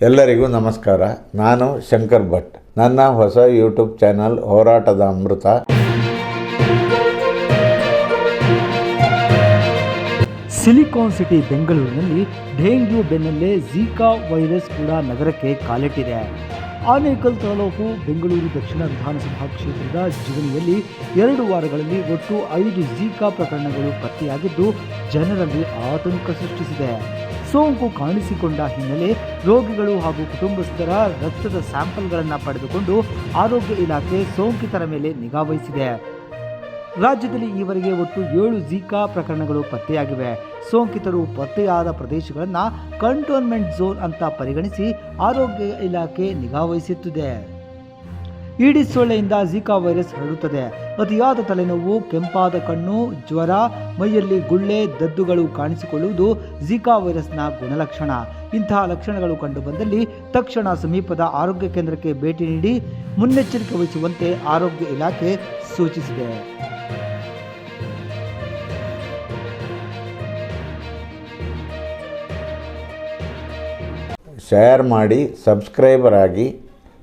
ಎಲ್ಲರಿಗೂ ನಮಸ್ಕಾರ. ನಾನು ಶಂಕರ್ ಭಟ್. ನನ್ನ ಹೊಸ ಯೂಟ್ಯೂಬ್ ಚಾನಲ್ ಹೋರಾಟದ ಅಮೃತ. ಸಿಲಿಕಾನ್ ಸಿಟಿ, ಬೆಂಗಳೂರಿನಲ್ಲಿ ಡೆಂಗ್ಯೂ ಬೆನ್ನಲ್ಲೇ ಝೀಕಾ ವೈರಸ್ ಕೂಡ ನಗರಕ್ಕೆ ಕಾಲಿಟ್ಟಿದೆ. ಆನೇಕಲ್ ತಾಲೂಕು, ಬೆಂಗಳೂರು ದಕ್ಷಿಣ ವಿಧಾನಸಭಾ ಕ್ಷೇತ್ರದ ಜಿಗಣಿಯಲ್ಲಿ ಎರಡು ವಾರಗಳಲ್ಲಿ ಒಟ್ಟು ಐದು ಝೀಕಾ ಪ್ರಕರಣಗಳು ಪತ್ತೆಯಾಗಿದ್ದು, ಜನರಲ್ಲಿ ಆತಂಕ ಸೃಷ್ಟಿಸಿದೆ. ಸೋಂಕು ಕಾಣಿಸಿಕೊಂಡ ಹಿನ್ನೆಲೆ ರೋಗಿಗಳು ಹಾಗೂ ಕುಟುಂಬಸ್ಥರ ರಕ್ತದ ಸ್ಯಾಂಪಲ್ಗಳನ್ನು ಪಡೆದುಕೊಂಡು ಆರೋಗ್ಯ ಇಲಾಖೆ ಸೋಂಕಿತರ ಮೇಲೆ ನಿಗಾ ವಹಿಸಿದೆ. ರಾಜ್ಯದಲ್ಲಿ ಈವರೆಗೆ ಒಟ್ಟು ಏಳು ಜೀಕಾ ಪ್ರಕರಣಗಳು ಪತ್ತೆಯಾಗಿವೆ. ಸೋಂಕಿತರು ಪತ್ತೆಯಾದ ಪ್ರದೇಶಗಳನ್ನು ಕಂಟೋನ್ಮೆಂಟ್ ಝೋನ್ ಅಂತ ಪರಿಗಣಿಸಿ ಆರೋಗ್ಯ ಇಲಾಖೆ ನಿಗಾವಹಿಸುತ್ತಿದೆ ಈಡಿಸ್ ಸೊಳ್ಳೆಯಿಂದ ಝಿಕಾ ವೈರಸ್ ಹರಡುತ್ತದೆ. ಅತಿಯಾದ ತಲೆನೋವು, ಕೆಂಪಾದ ಕಣ್ಣು, ಜ್ವರ, ಮೈಯಲ್ಲಿ ಗುಳ್ಳೆ, ದದ್ದುಗಳು ಕಾಣಿಸಿಕೊಳ್ಳುವುದು ಝಿಕಾ ವೈರಸ್ನ ಗುಣಲಕ್ಷಣ. ಇಂತಹ ಲಕ್ಷಣಗಳು ಕಂಡುಬಂದಲ್ಲಿ ತಕ್ಷಣ ಸಮೀಪದ ಆರೋಗ್ಯ ಕೇಂದ್ರಕ್ಕೆ ಭೇಟಿ ನೀಡಿ ಮುನ್ನೆಚ್ಚರಿಕೆ ವಹಿಸುವಂತೆ ಆರೋಗ್ಯ ಇಲಾಖೆ ಸೂಚಿಸಿದೆ. ಶೇರ್ ಮಾಡಿ ಸಬ್ಸ್ಕ್ರೈಬರ್ ಆಗಿ